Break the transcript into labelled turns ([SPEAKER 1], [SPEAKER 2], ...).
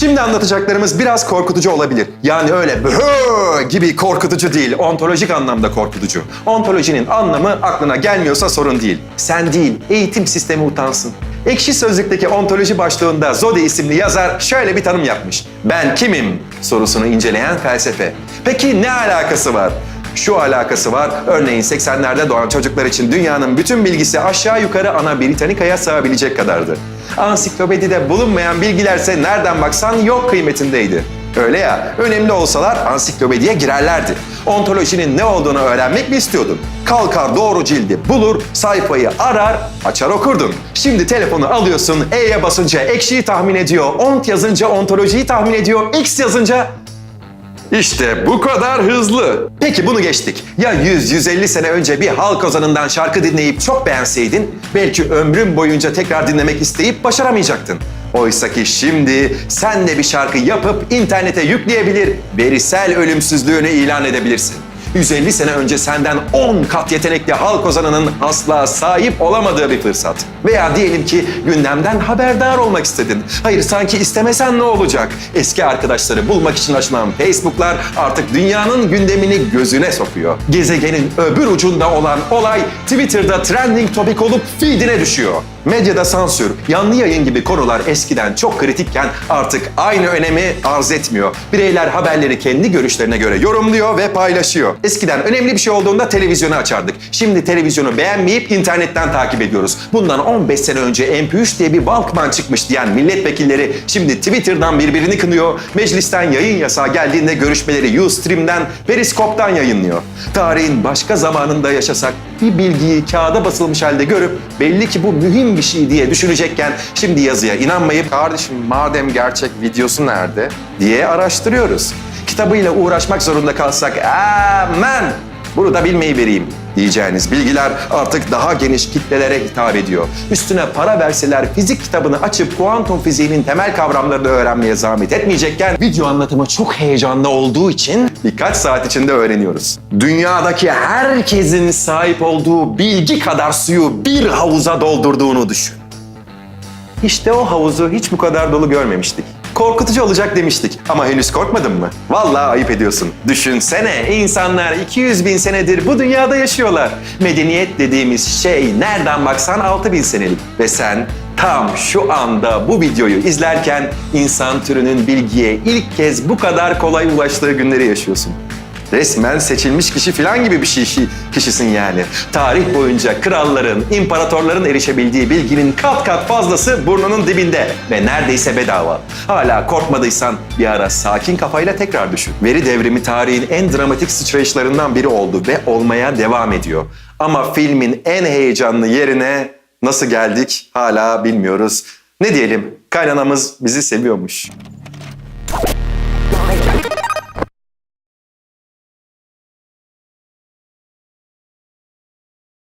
[SPEAKER 1] Şimdi anlatacaklarımız biraz korkutucu olabilir. Yani öyle böhö gibi korkutucu değil, ontolojik anlamda korkutucu. Ontolojinin anlamı aklına gelmiyorsa sorun değil. Sen değil, eğitim sistemi utansın. Ekşi Sözlük'teki ontoloji başlığında Zodi isimli yazar şöyle bir tanım yapmış. Ben kimim sorusunu inceleyen felsefe. Peki ne alakası var? Şu alakası var. Örneğin 80'lerde doğan çocuklar için dünyanın bütün bilgisi aşağı yukarı ana Britannica'ya sığabilecek kadardı. Ansiklopedide bulunmayan bilgilerse nereden baksan yok kıymetindeydi. Öyle ya, önemli olsalar ansiklopediye girerlerdi. Ontolojinin ne olduğunu öğrenmek mi istiyordun? Kalkar doğru cildi bulur, sayfayı arar, açar okurdun. Şimdi telefonu alıyorsun, E'ye basınca ekşiyi tahmin ediyor, ont yazınca ontolojiyi tahmin ediyor, X yazınca işte bu kadar hızlı. Peki bunu geçtik. Ya 100-150 sene önce bir halk ozanından şarkı dinleyip çok beğenseydin, belki ömrün boyunca tekrar dinlemek isteyip başaramayacaktın. Oysa ki şimdi sen de bir şarkı yapıp internete yükleyebilir, verisel ölümsüzlüğünü ilan edebilirsin. 150 sene önce senden 10 kat yetenekli halk ozanının asla sahip olamadığı bir fırsat. Veya diyelim ki gündemden haberdar olmak istedin. Hayır sanki istemesen ne olacak? Eski arkadaşları bulmak için açılan Facebook'lar artık dünyanın gündemini gözüne sokuyor. Gezegenin öbür ucunda olan olay Twitter'da trending topic olup feedine düşüyor. Medyada sansür, yanlı yayın gibi konular eskiden çok kritikken artık aynı önemi arz etmiyor. Bireyler haberleri kendi görüşlerine göre yorumluyor ve paylaşıyor. Eskiden önemli bir şey olduğunda televizyonu açardık. Şimdi televizyonu beğenmeyip internetten takip ediyoruz. Bundan 15 sene önce MP3 diye bir Walkman çıkmış diyen milletvekilleri şimdi Twitter'dan birbirini kınıyor. Meclisten yayın yasağı geldiğinde görüşmeleri Ustream'den, Periskop'tan yayınlıyor. Tarihin başka zamanında yaşasak bir bilgiyi kağıda basılmış halde görüp belli ki bu mühim bir şey diye düşünecekken şimdi yazıya inanmayıp kardeşim madem gerçek videosu nerede diye araştırıyoruz. Kitabıyla uğraşmak zorunda kalsak aman bunu da bilmeyi vereyim diyeceğiniz bilgiler artık daha geniş kitlelere hitap ediyor. Üstüne para verseler fizik kitabını açıp kuantum fiziğinin temel kavramlarını öğrenmeye zahmet etmeyecekken video anlatımı çok heyecanlı olduğu için birkaç saat içinde öğreniyoruz. Dünyadaki herkesin sahip olduğu bilgi kadar suyu bir havuza doldurduğunu düşün. İşte o havuzu hiç bu kadar dolu görmemiştik. Korkutucu olacak demiştik ama henüz korkmadın mı? Vallahi ayıp ediyorsun. Düşünsene insanlar 200 bin senedir bu dünyada yaşıyorlar. Medeniyet dediğimiz şey nereden baksan 6 bin senelik. Ve sen tam şu anda bu videoyu izlerken insan türünün bilgiye ilk kez bu kadar kolay ulaştığı günleri yaşıyorsun. Resmen seçilmiş kişi falan gibi bir şey kişisin yani. Tarih boyunca kralların, imparatorların erişebildiği bilginin kat kat fazlası burnunun dibinde ve neredeyse bedava. Hala korkmadıysan bir ara sakin kafayla tekrar düşün. Veri devrimi tarihin en dramatik sıçrayışlarından biri oldu ve olmaya devam ediyor. Ama filmin en heyecanlı yerine nasıl geldik hala bilmiyoruz. Ne diyelim? Kaynanamız bizi seviyormuş.